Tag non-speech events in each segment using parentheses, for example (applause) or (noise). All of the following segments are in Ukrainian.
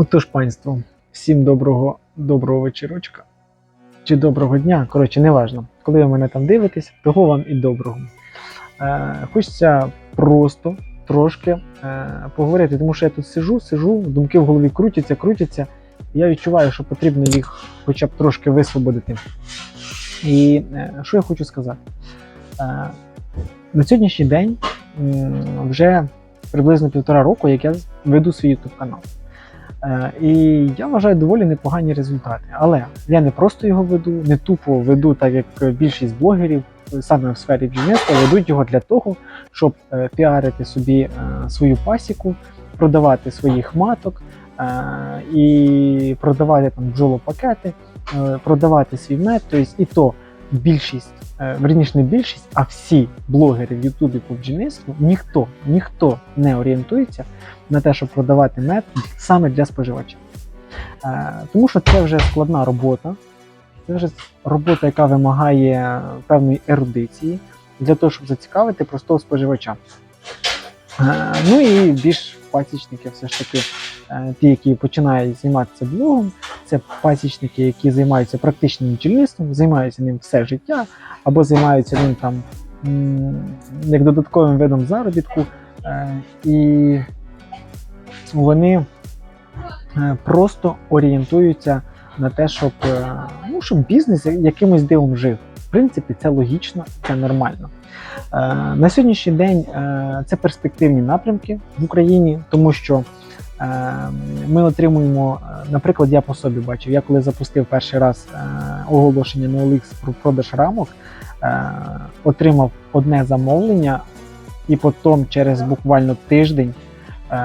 Отож, панство, всім доброго, доброго вечірочка чи доброго дня. Коротше, неважно. Коли ви мене там дивитесь, того вам і доброго. Е, хочеться просто трошки е, поговорити, тому що я тут сижу, сижу, думки в голові крутяться, крутяться. Я відчуваю, що потрібно їх хоча б трошки висвободити. І е, що я хочу сказати? Е, на сьогоднішній день м, вже приблизно півтора року, як я веду свій YouTube канал. Е, І я вважаю доволі непогані результати. Але я не просто його веду, не тупо веду, так як більшість блогерів саме в сфері бджільництва ведуть його для того, щоб е, піарити собі е, свою пасіку, продавати своїх маток і продавати там бджолопакети, продавати свій мед. Тобто і то більшість, е, верніше не більшість, а всі блогери в Ютубі по бджільництву, ніхто, ніхто не орієнтується на те, щоб продавати мед саме для споживача. Е, тому що це вже складна робота, це вже робота, яка вимагає певної ерудиції для того, щоб зацікавити простого споживача. Е, ну і більш пасічники, все ж таки, е, ті, які починають займатися блогом, це пасічники, які займаються практичним бджільництвом, займаються ним все життя, або займаються ним там як додатковим видом заробітку. Е, І вони е, просто орієнтуються на те, щоб, ну, щоб бізнес якимось дивом жив. В принципі, це логічно, це нормально. Е, На сьогоднішній день е, це перспективні напрямки в Україні, тому що е, ми отримуємо, наприклад, я по собі бачив, я коли запустив перший раз оголошення на OLX про продаж рамок, отримав одне замовлення, і потім через буквально тиждень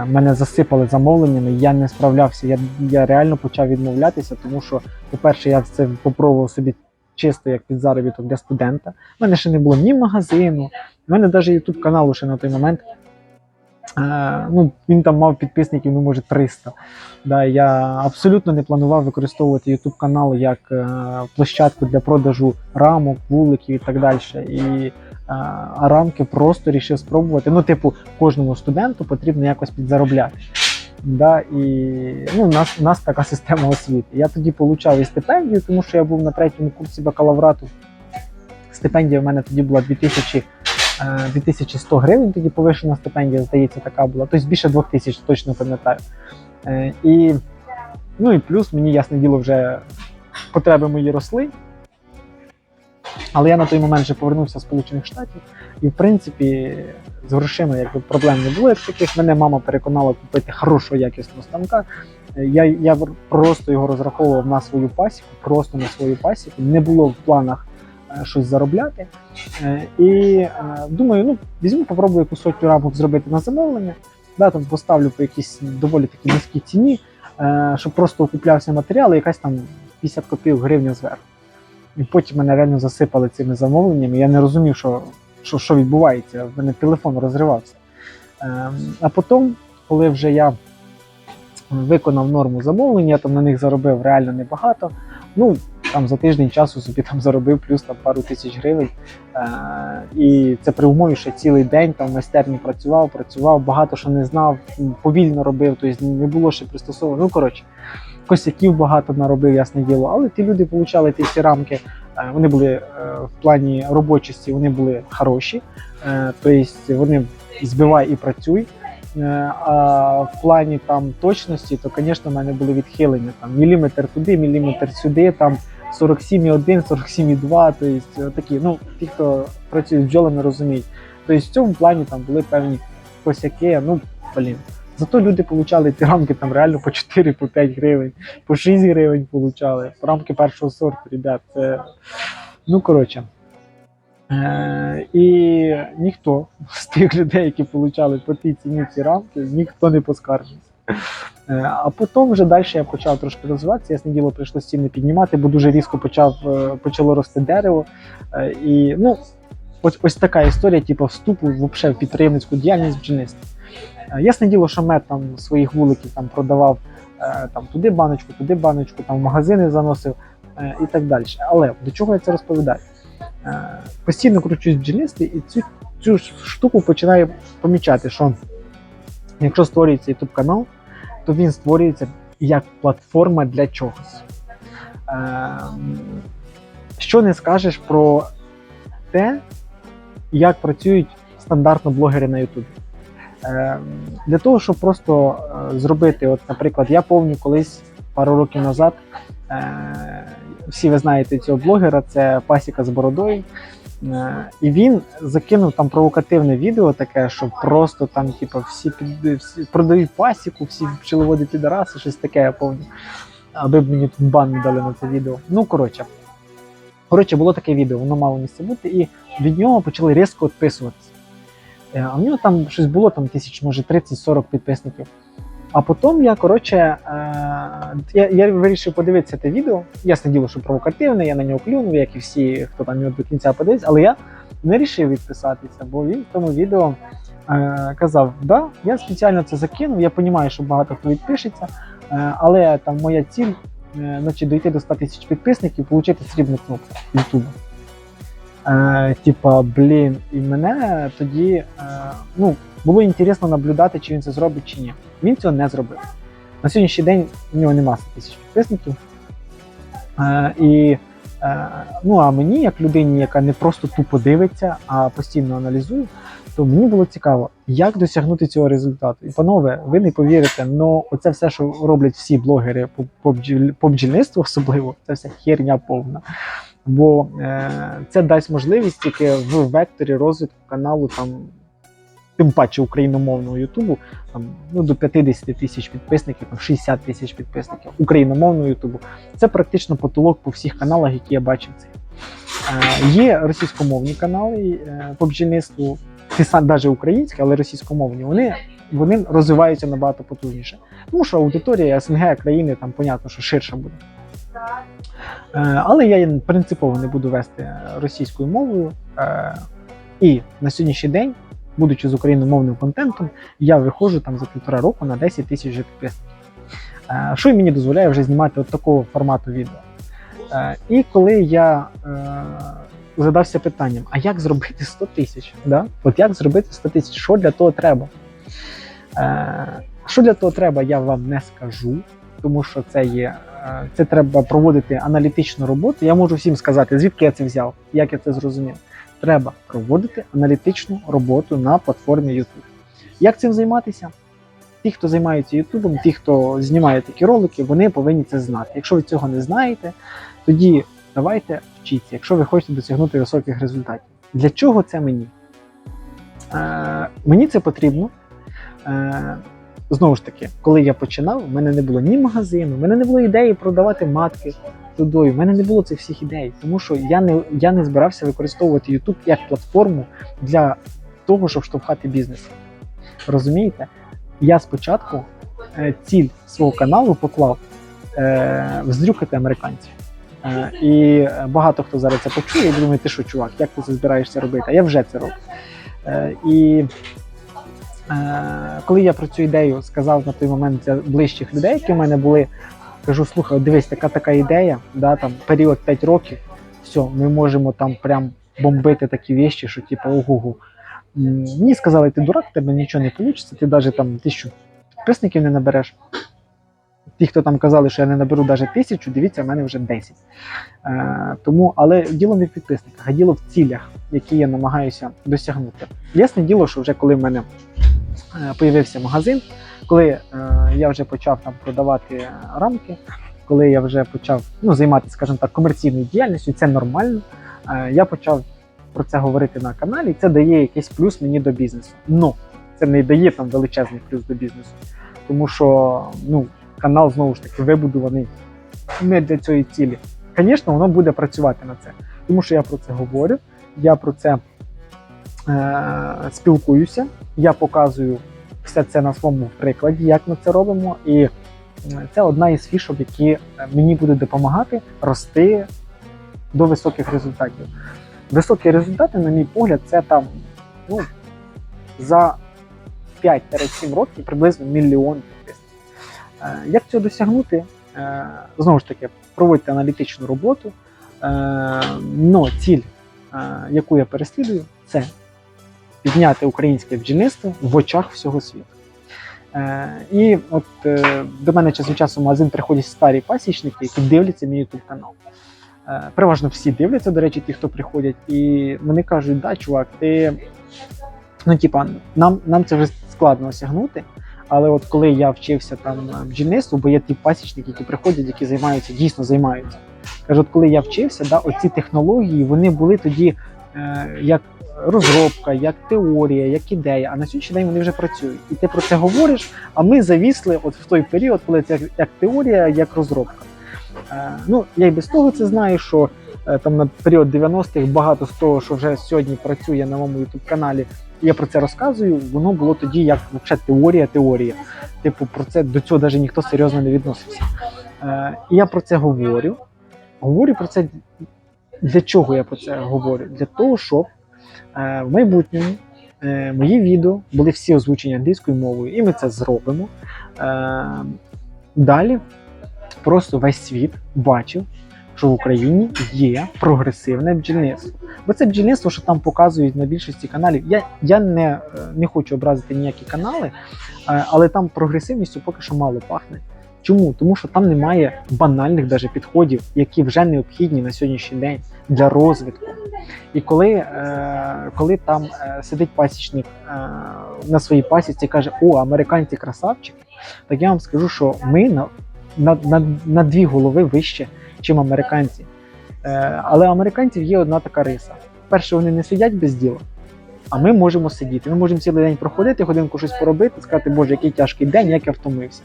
мене засипали замовленнями, я не справлявся. Я, я реально почав відмовлятися, тому що, по-перше, я це попробував собі чисто як під заробіток для студента. У мене ще не було ні магазину, в мене навіть YouTube каналу ще на той момент. Е, ну, він там мав підписників, ну може 300. Да, я абсолютно не планував використовувати YouTube канал як е, площадку для продажу рамок, вуликів і так далі. І е, а рамки просто рішив спробувати. Ну, типу, кожному студенту потрібно якось підзаробляти. Да, і ну, у нас, у нас така система освіти. Я тоді получав і стипендію, тому що я був на третьому курсі бакалаврату. Стипендія в мене тоді була 2000, е, 2100 гривень, тоді повишена стипендія, здається, така була. Тобто більше 2000, точно пам'ятаю. Е, І, ну і плюс мені, ясне діло, вже потреби мої росли. Але я на той момент вже повернувся з Сполучених Штатів, і в принципі з грошима якби проблем не було таких. Мене мама переконала купити хорошого якісного станка. Е, Я, я просто його розраховував на свою пасіку, просто на свою пасіку. Не було в планах е, щось заробляти. Е, І думаю, ну візьму, попробую якусь сотню рамок зробити на замовлення. Да, там поставлю по якійсь доволі таки низькій ціні, щоб просто окуплявся матеріал і якась там 50 копійок гривня зверху. І потім мене реально засипали цими замовленнями. Я не розумів, що, що, що відбувається. В мене телефон розривався. Ем, а потім, коли вже я виконав норму замовлення, там на них заробив реально небагато. Ну, там за тиждень часу собі там заробив плюс там пару тисяч гривень. Е, і це при умові, що цілий день там в майстерні працював, працював, багато що не знав, повільно робив, тобто не було ще пристосовано. Ну, коротше, косяків багато наробив, ясне діло. Але ті люди отримали ті всі рамки, вони були е, в плані робочості, вони були хороші. Е, Тобто вони збивай і працюй. Е, А в плані там точності, то, звісно, в мене були відхилення. Там міліметр туди, міліметр сюди, там 47,1, 47,2, тобто такі, ну, ті, хто працює з бджолами, розуміють. Тобто в цьому плані там були певні косяки, ну, блін. Зато люди получали ті рамки там реально по 4, по 5 гривень, по 6 гривень получали. Рамки першого сорту, ребят, це. Ну, коротше. Е, і ніхто з тих людей, які получали по тій ціні ці рамки, ніхто не поскаржився. Е, а потім вже далі я почав трошки розвиватися, ясне діло, прийшлося ціни піднімати, бо дуже різко почав, е, почало рости дерево. Е, і ну, ось, ось така історія, типу, вступу в підприємницьку діяльність бджільництва. Е, Ясне діло, що мед там своїх вуликів там продавав е, там, туди баночку, туди баночку, там в магазини заносив е, і так далі. Але до чого я це розповідаю? Постійно кручусь бджільництві і цю, цю штуку починаю помічати, що якщо створюється YouTube канал, то він створюється як платформа для чогось. Що не скажеш про те, як працюють стандартно блогери на Ютубі? Е, для того, щоб просто е, зробити, от, наприклад, я повню колись пару років назад. Е, всі ви знаєте цього блогера, це Пасіка з бородою. Е, І він закинув там провокативне відео, таке, що просто там, типу, всі, всі продають пасіку, всі пчеловоди підараси, щось таке, я пам'ятаю. Аби б мені тут бан не дали на це відео. Ну, коротше. Коротше, було таке відео, воно мало місце бути, і від нього почали різко відписуватися. Е, А в нього там щось було, там тисяч, може 30-40 підписників. А потім я, коротше, е, я, я вирішив подивитися те відео. Ясне діло, що провокативне, я на нього клюнув, як і всі, хто там його до кінця подивився, але я не вирішив відписатися, бо він в тому відео е, казав: да, я спеціально це закинув, я розумію, що багато хто відпишеться, але там моя ціль значить, дойти до 100 тисяч підписників, отримати срібну кнопку YouTube. Е, типа, блін, і мене тоді е, ну, було інтересно наблюдати, чи він це зробить, чи ні. Він цього не зробив. На сьогоднішній день у нього нема 100 тисяч підписників. Е, і е, ну, а мені, як людині, яка не просто тупо дивиться, а постійно аналізує, то мені було цікаво, як досягнути цього результату. І, панове, ви не повірите, але оце все, що роблять всі блогери по, по, бджільництву, особливо, це все херня повна. Бо е, це дасть можливість тільки в векторі розвитку каналу, там, тим паче україномовного Ютубу, там, ну, до 50 тисяч підписників, там, 60 тисяч підписників україномовного Ютубу. Це практично потолок по всіх каналах, які я бачив. Це. Е, є російськомовні канали по бджільництву, навіть українські, але російськомовні, вони, вони розвиваються набагато потужніше. Тому що аудиторія СНГ країни там, понятно, що ширша буде. Е, Але я принципово не буду вести російською мовою. Е, І на сьогоднішній день, будучи з україномовним контентом, я виходжу там за півтора року на 10 тисяч підписників. Е, Що й мені дозволяє вже знімати от такого формату відео. І коли я задався питанням, а як зробити 100 тисяч? Да? От як зробити 100 тисяч? Що для того треба? Що для того треба, я вам не скажу, тому що це є. Е, Це треба проводити аналітичну роботу. Я можу всім сказати, звідки я це взяв, як я це зрозумів. Треба проводити аналітичну роботу на платформі YouTube. Як цим займатися? Ті, хто займаються Ютубом, ті, хто знімає такі ролики, вони повинні це знати. Якщо ви цього не знаєте, тоді давайте вчіться, якщо ви хочете досягнути високих результатів. Для чого це мені? Е, мені це потрібно. Е, знову ж таки, коли я починав, в мене не було ні магазину, в мене не було ідеї продавати матки тудою. В мене не було цих всіх ідей, тому що я не, я не збирався використовувати YouTube як платформу для того, щоб штовхати бізнес. Розумієте? Я спочатку е, ціль свого каналу поклав е, вздрюкати американців. Е, і багато хто зараз це почує і думає, ти що, чувак, як ти це збираєшся робити? А я вже це роблю. Е, і коли я про цю ідею сказав на той момент для ближчих людей, які в мене були, кажу: слухай, дивись, така така ідея, да, там період 5 років, все, ми можемо там прям бомбити такі вещі, що типу ого-го. Мені сказали, ти дурак, тебе нічого не вийде, ти навіть там тисячу підписників не набереш. Ті, хто там казали, що я не наберу навіть тисячу, дивіться, в мене вже 10. Е, тому, але діло не в підписниках, а діло в цілях, які я намагаюся досягнути. Ясне діло, що вже коли в мене е, появився магазин, коли е, я вже почав там продавати рамки, коли я вже почав ну, займатися, скажімо так, комерційною діяльністю, це нормально. Е, я почав про це говорити на каналі, і це дає якийсь плюс мені до бізнесу. Ну, це не дає там величезний плюс до бізнесу. Тому що ну, канал знову ж таки вибудований не для цієї цілі. Звісно, воно буде працювати на це. Тому що я про це говорю, я про це е, спілкуюся, я показую все це на своєму прикладі, як ми це робимо. І е, це одна із фішок, які е, мені будуть допомагати рости до високих результатів. Високі результати, на мій погляд, це там ну, за 5-7 років приблизно мільйон Як цього досягнути? Е, Знову ж таки, проводьте аналітичну роботу. Е, Но ціль, е, яку я переслідую, це підняти українське бджільництво в очах всього світу. Е, і от е, до мене час від часу магазин приходять старі пасічники, які дивляться мій YouTube канал. Е, переважно всі дивляться, до речі, ті, хто приходять, і вони кажуть, да, чувак, ти ну, типа, нам, нам це вже складно осягнути. Але от коли я вчився там бджільництву, бо є ті пасічники, які приходять, які займаються, дійсно займаються. Кажу, от коли я вчився, да, оці технології вони були тоді е, як розробка, як теорія, як ідея. А на сьогоднішній день вони вже працюють. І ти про це говориш. А ми завісли от в той період, коли це як, як теорія, як розробка. Е, ну, я й без того це знаю, що е, там на період 90-х багато з того, що вже сьогодні працює на моєму youtube каналі. Я про це розказую. Воно було тоді як взагалі теорія, теорія. Типу, про це до цього навіть ніхто серйозно не відносився. Е, і я про це говорю. Говорю про це для чого я про це говорю? Для того, щоб е, в майбутньому е, мої відео були всі озвучені англійською мовою, і ми це зробимо. Е, далі просто весь світ бачив, що в Україні є прогресивне бджільництво. Бо це бджільництво, що там показують на більшості каналів. Я, я не, е, не хочу образити ніякі канали, е, але там прогресивністю поки що мало пахне. Чому? Тому що там немає банальних даже підходів, які вже необхідні на сьогоднішній день для розвитку. І коли, е, коли там сидить пасічник на своїй пасіці і каже, о, американці красавчики, так я вам скажу, що ми на, на, на, на дві голови вище, ніж американці. Е, але у американців є одна така риса. Перше, вони не сидять без діла, а ми можемо сидіти. Ми можемо цілий день проходити, годинку щось поробити, сказати, боже, який тяжкий день, як я втомився.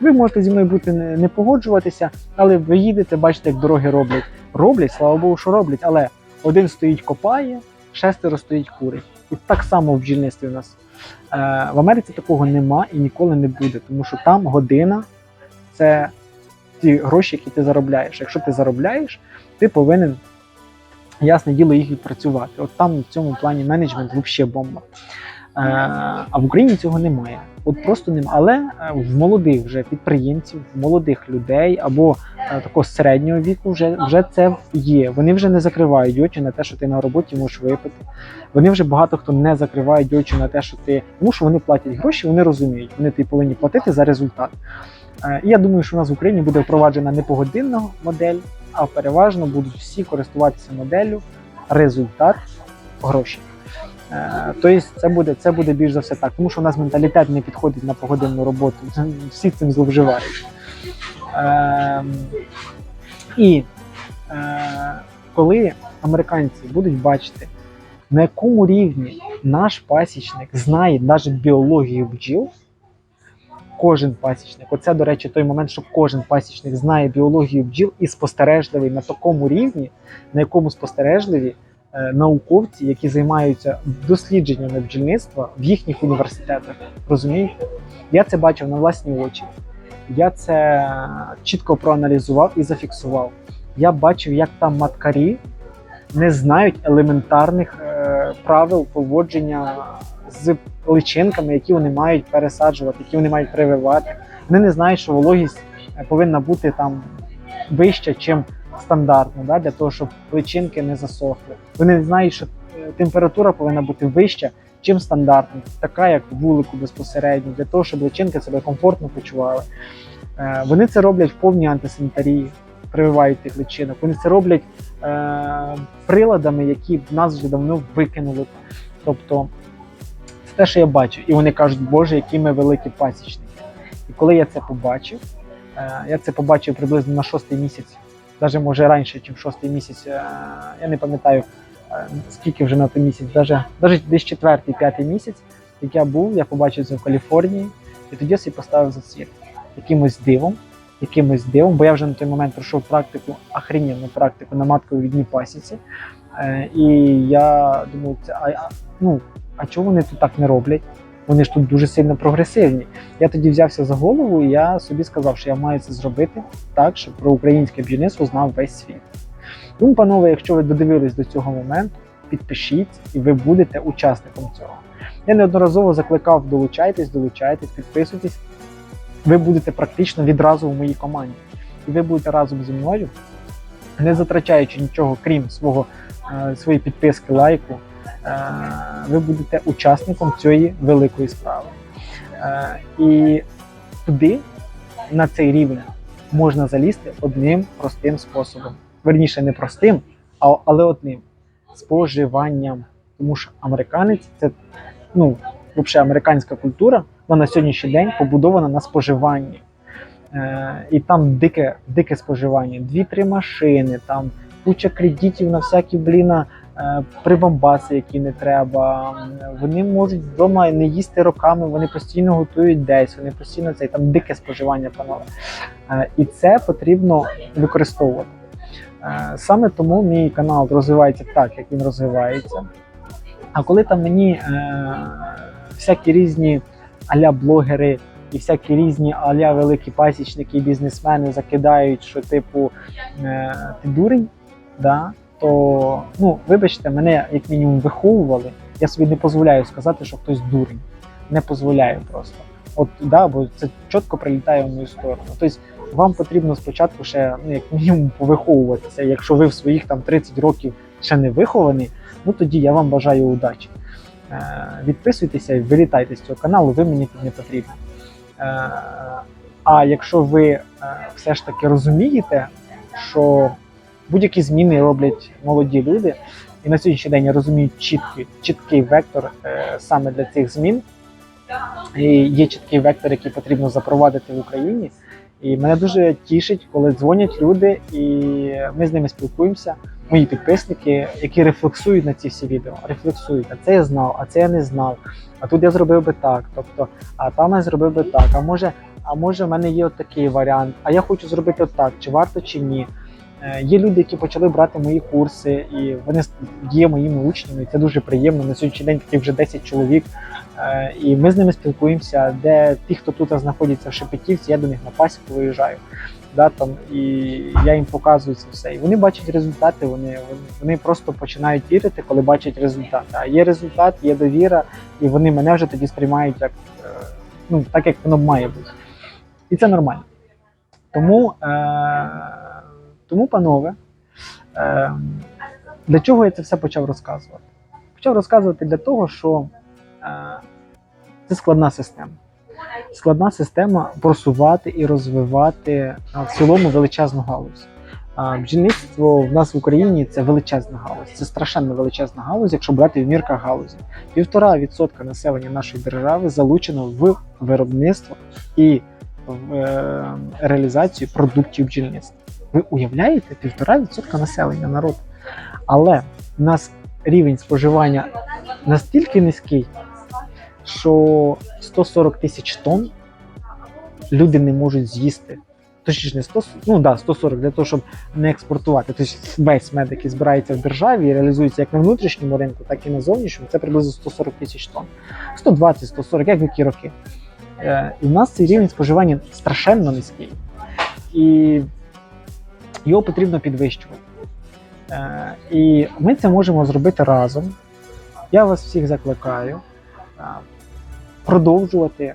Ви можете зі мною бути не, не погоджуватися, але ви їдете, бачите, як дороги роблять. Роблять, слава Богу, що роблять, але один стоїть копає, шестеро стоїть курить. І так само в бджільництві у нас. Е, в Америці такого нема і ніколи не буде, тому що там година це ті гроші, які ти заробляєш. Якщо ти заробляєш, ти повинен, ясне діло, їх відпрацювати. От там в цьому плані менеджмент взагалі бомба. Е, а в Україні цього немає. От просто немає. Але е, в молодих вже підприємців, в молодих людей або е, такого середнього віку вже, вже це є. Вони вже не закривають очі на те, що ти на роботі можеш випити. Вони вже багато хто не закривають очі на те, що ти. Тому що вони платять гроші, вони розуміють, вони тобі повинні платити за результат. Е, І я думаю, що у нас в Україні буде впроваджена не погодинна модель, а переважно будуть всі користуватися моделлю результат гроші. Е, Тобто це буде, це буде більш за все так, тому що у нас менталітет не підходить на погодинну роботу. (laughs) Всі цим зловживають. Е, і коли американці будуть бачити, на якому рівні наш пасічник знає навіть біологію бджіл, кожен пасічник. Оце, до речі, той момент, що кожен пасічник знає біологію бджіл і спостережливий на такому рівні, на якому спостережливі е, науковці, які займаються дослідженнями бджільництва в їхніх університетах. Розумієте? Я це бачив на власні очі. Я це чітко проаналізував і зафіксував. Я бачив, як там маткарі не знають елементарних е, правил поводження з личинками, які вони мають пересаджувати, які вони мають прививати. Вони не знають, що вологість е, повинна бути там вища, ніж стандартно, да, для того, щоб личинки не засохли. Вони не знають, що е, температура повинна бути вища, чим стандартно, така як вулику безпосередньо, для того, щоб личинки себе комфортно почували. Е, Вони це роблять в повній антисанітарії, прививають тих личинок. Вони це роблять е, приладами, які в нас вже давно викинули. Тобто це те, що я бачу. І вони кажуть, Боже, які ми великі пасічники. І коли я це побачив, е, я це побачив приблизно на шостий місяць, навіть може раніше, ніж шостий місяць. е, Я не пам'ятаю, е, скільки вже на той місяць, навіть, десь четвертий, п'ятий місяць, як я був, я побачив це в Каліфорнії, і тоді я собі поставив за ціль. Якимось дивом, якимось дивом, бо я вже на той момент пройшов практику, охрененну практику на матковій пасіці. Е, і я думаю, це а, ну, а чого вони тут так не роблять? Вони ж тут дуже сильно прогресивні. Я тоді взявся за голову, і я собі сказав, що я маю це зробити так, щоб про українське бджільництво знав весь світ. Тому, панове, якщо ви додивились до цього моменту, підпишіться і ви будете учасником цього. Я неодноразово закликав долучайтесь, долучайтесь, підписуйтесь. Ви будете практично відразу в моїй команді. І ви будете разом зі мною, не затрачаючи нічого, крім свого, е, своєї підписки, лайку, ви будете учасником цієї великої справи. Е, і туди, на цей рівень, можна залізти одним простим способом. Верніше, не простим, але одним споживанням. Тому що американець це ну, взагалі американська культура, вона на сьогоднішній день побудована на споживанні. Е, і там дике, дике споживання. Дві-три машини, там куча кредитів на всякі бліна е, прибамбаси, які не треба. Вони можуть вдома не їсти роками, вони постійно готують десь, вони постійно це там дике споживання панове. Е, і це потрібно використовувати. Е, Саме тому мій канал розвивається так, як він розвивається. А коли там мені е, всякі різні аля блогери і всякі різні аля великі пасічники і бізнесмени закидають, що типу е, ти дурень, да, то ну, вибачте, мене як мінімум виховували. Я собі не дозволяю сказати, що хтось дурень. Не дозволяю просто. От да, бо це чітко прилітає в мою сторону. Тобто вам потрібно спочатку ще ну, як мінімум повиховуватися. Якщо ви в своїх там 30 років ще не виховані, ну тоді я вам бажаю удачі. Е, відписуйтеся і вилітайте з цього каналу, ви мені тут не потрібні. Е, а якщо ви е, все ж таки розумієте, що будь-які зміни роблять молоді люди, і на сьогоднішній день розуміють чіткий, чіткий вектор е, саме для цих змін, і є чіткий вектор, який потрібно запровадити в Україні. І мене дуже тішить, коли дзвонять люди, і ми з ними спілкуємося. Мої підписники, які рефлексують на ці всі відео, рефлексують, а це я знав, а це я не знав. А тут я зробив би так. Тобто, а там я зробив би так. А може, а може, в мене є от такий варіант, а я хочу зробити так, чи варто, чи ні. Е, Є люди, які почали брати мої курси, і вони є моїми учнями. Це дуже приємно. На сьогоднішній день таких вже 10 чоловік. Е, І ми з ними спілкуємося. Де ті, хто тут знаходиться в Шепетівці, я до них на пасіку виїжджаю. Да, там, і я їм показую це все. І вони бачать результати, вони, вони, просто починають вірити, коли бачать результати. А є результат, є довіра, і вони мене вже тоді сприймають як е, ну, так, як воно має бути. І це нормально. Тому, е, тому панове, е, для чого я це все почав розказувати? Почав розказувати для того, що е, це складна система. Складна система просувати і розвивати е, в цілому величезну галузь. Бджільництво в нас в Україні це величезна галузь, це страшенно величезна галузь, якщо брати в мірках галузі. Півтора відсотка населення нашої держави залучено в виробництво і в е, реалізацію продуктів бджільництва. Ви уявляєте півтора відсотка населення народ. Але в нас рівень споживання настільки низький, що 140 тисяч тонн люди не можуть з'їсти. Точніше, не 100, ну да, 140 для того, щоб не експортувати. Тобто весь мед, який збирається в державі і реалізується як на внутрішньому ринку, так і на зовнішньому, це приблизно 140 тисяч тонн. 120, 140, як в які роки. Е, і в нас цей рівень споживання страшенно низький. І його потрібно підвищувати. Е, і ми це можемо зробити разом. Я вас всіх закликаю е, продовжувати, е,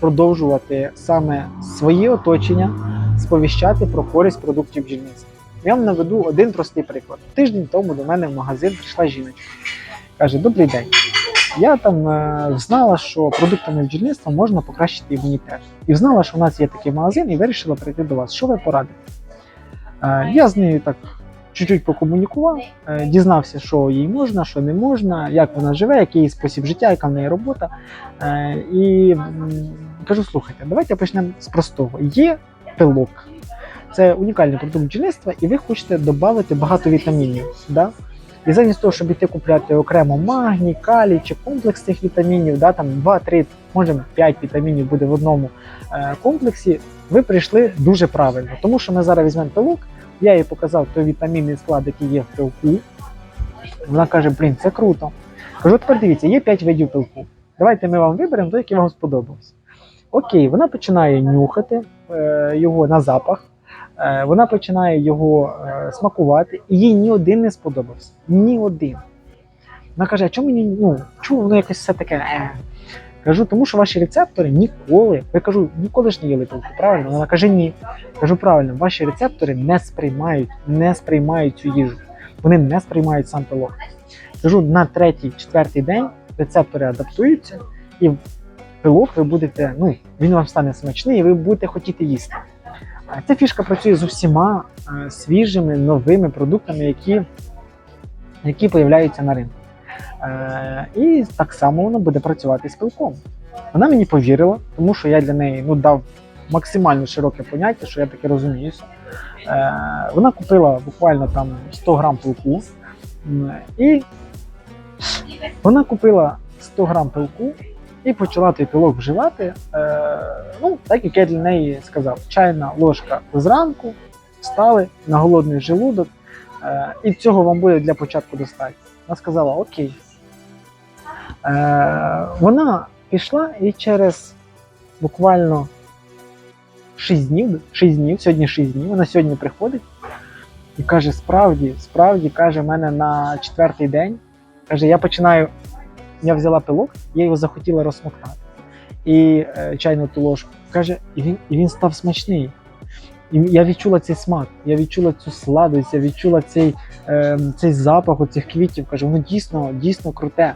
продовжувати саме своє оточення сповіщати про користь продуктів бджільництва. Я вам наведу один простий приклад. Тиждень тому до мене в магазин прийшла жіночка. Каже: Добрий день. Я там знала, що продуктами бджільництва можна покращити імунітет. І знала, що у нас є такий магазин, і вирішила прийти до вас. Що ви порадите? Е, я з нею так чуть-чуть покомунікував, е, дізнався, що їй можна, що не можна, як вона живе, який її спосіб життя, яка в неї робота. Е, І кажу: слухайте, давайте почнемо з простого. Є пилок. Це унікальний продукт бджільництва, і ви хочете додати багато вітамінів. Да? І замість того, щоб іти купляти окремо магній, калій чи комплекс цих вітамінів, да, там 2-3, може 5 вітамінів буде в одному е, комплексі, ви прийшли дуже правильно. Тому що ми зараз візьмемо пилок, я їй показав той вітамінний склад, який є в пилку. Вона каже: блін, це круто. Кажу, тепер дивіться, є 5 видів пилку. Давайте ми вам виберемо той, який вам сподобався. Окей, вона починає нюхати е, його на запах. Е, Вона починає його е, смакувати, і їй ні один не сподобався. Ні один. Вона каже: а чому мені ну, чому воно якось все таке? Е? Кажу, тому що ваші рецептори ніколи. Я кажу, ніколи ж не їли пилку, правильно? Вона каже, ні. Кажу, правильно, ваші рецептори не сприймають, не сприймають цю їжу. Вони не сприймають сам пилок. Кажу, на третій, четвертий день рецептори адаптуються, і пилок ви будете, ну, він вам стане смачний, і ви будете хотіти їсти. Е, Ця фішка працює з усіма е, свіжими новими продуктами, які, які появляються на ринку. Е, і так само воно буде працювати з пилком. Вона мені повірила, тому що я для неї ну, дав максимально широке поняття, що я таке розуміюся. Е, вона купила буквально там 100 грам пилку. І вона купила 100 грам пилку і почала той пилок вживати. Е, ну, так як я для неї сказав, чайна ложка зранку, встали на голодний желудок, і цього вам буде для початку достатньо. Вона сказала: Окей. Е, вона пішла і через буквально 6 днів, 6 днів, сьогодні 6 днів, вона сьогодні приходить і каже: справді, справді, каже, мене на четвертий день. Каже, я починаю, я взяла пилок, я його захотіла розсмоктати. І е, чайну ту ложку. Каже, і він, і він став смачний. І я відчула цей смак, я відчула цю сладость, я відчула цей, е, цей запах оцих квітів. Каже, воно дійсно, дійсно круте.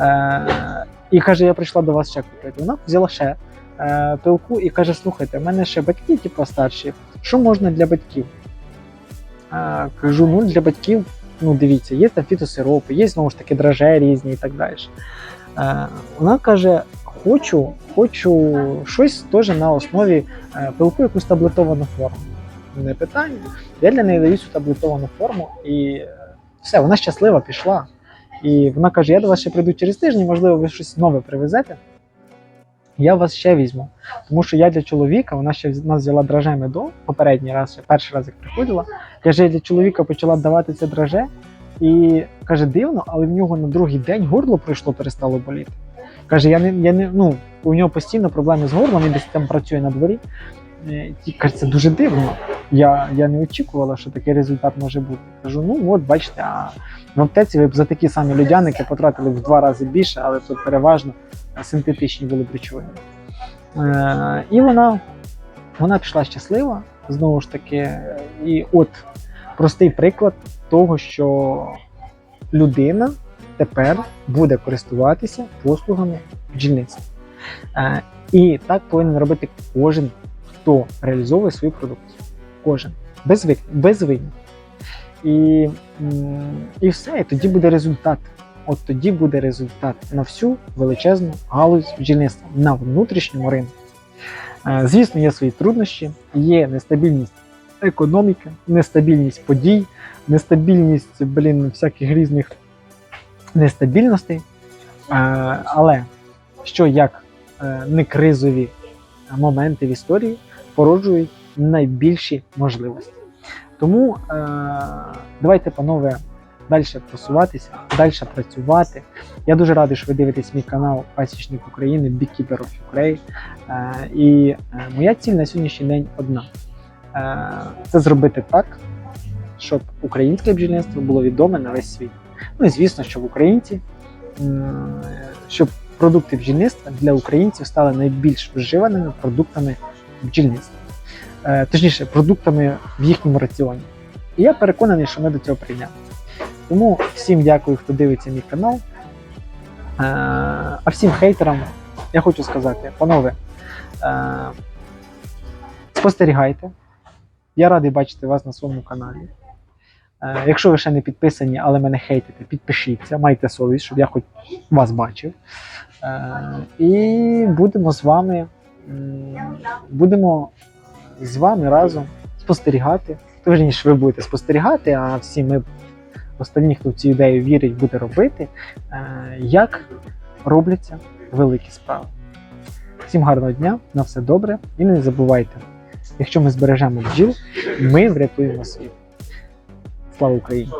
Е, і каже, я прийшла до вас ще купити. Вона взяла ще е, пилку і каже: слухайте, в мене ще батьки, типу, старші. Що можна для батьків? Е, кажу, ну для батьків, ну дивіться, є там фітосиропи, є знову ж таки драже різні і так далі. Е, вона каже: хочу, хочу щось теж на основі е, пилку, якусь таблетовану форму. Не питання. Я для неї даю цю таблетовану форму і е, все, вона щаслива пішла. І вона каже: я до вас ще прийду через тиждень, можливо, ви щось нове привезете. Я вас ще візьму. Тому що я для чоловіка, вона ще нас взяла драже медо попередній раз, перший раз як приходила. Я для чоловіка почала давати це драже, і каже, дивно, але в нього на другий день горло пройшло, перестало боліти. Каже, я не, я не ну, у нього постійно проблеми з горлом, він десь там працює на дворі. Е, І каже, це дуже дивно. Я, я не очікувала, що такий результат може бути. Кажу, ну от бачите, а в аптеці ви б за такі самі людяники потратили в два рази більше, але тут переважно е, синтетичні були речовини. Е, і вона, вона пішла щаслива, знову ж таки. І от простий приклад того, що людина тепер буде користуватися послугами бджільництва. Е, І так повинен робити кожен, хто реалізовує свою продукцію. Кожен. Без, без винятку. І, і все, і тоді буде результат. От тоді буде результат на всю величезну галузь бджільництва на внутрішньому ринку. Е, Звісно, є свої труднощі, є нестабільність економіки, нестабільність подій, нестабільність блін, всяких різних нестабільностей. Е, Але що як е, не кризові моменти в історії породжують найбільші можливості. Тому е, давайте, панове, далі просуватися, далі працювати. Я дуже радий, що ви дивитесь мій канал Пасічник України Beekeeper of Ukraine. І моя ціль на сьогоднішній день одна: це зробити так, щоб українське бджільництво було відоме на весь світ. Ну і звісно, щоб українці, м, щоб продукти бджільництва для українців стали найбільш вживаними продуктами бджільництва. Е, Точніше, продуктами в їхньому раціоні. І я переконаний, що ми до цього прийдемо. Тому всім дякую, хто дивиться мій канал. Е, А всім хейтерам я хочу сказати, панове, е, спостерігайте. Я радий бачити вас на своєму каналі. Е, Якщо ви ще не підписані, але мене хейтите, підпишіться, майте совість, щоб я хоч вас бачив. Е, І будемо з вами, будемо з вами разом спостерігати. Точніше, ви будете спостерігати, а всі ми, останні, хто в цю ідею вірить, буде робити, е, як робляться великі справи. Всім гарного дня, на все добре і не забувайте, якщо ми збережемо бджіл, ми врятуємо світ. Слава Україні!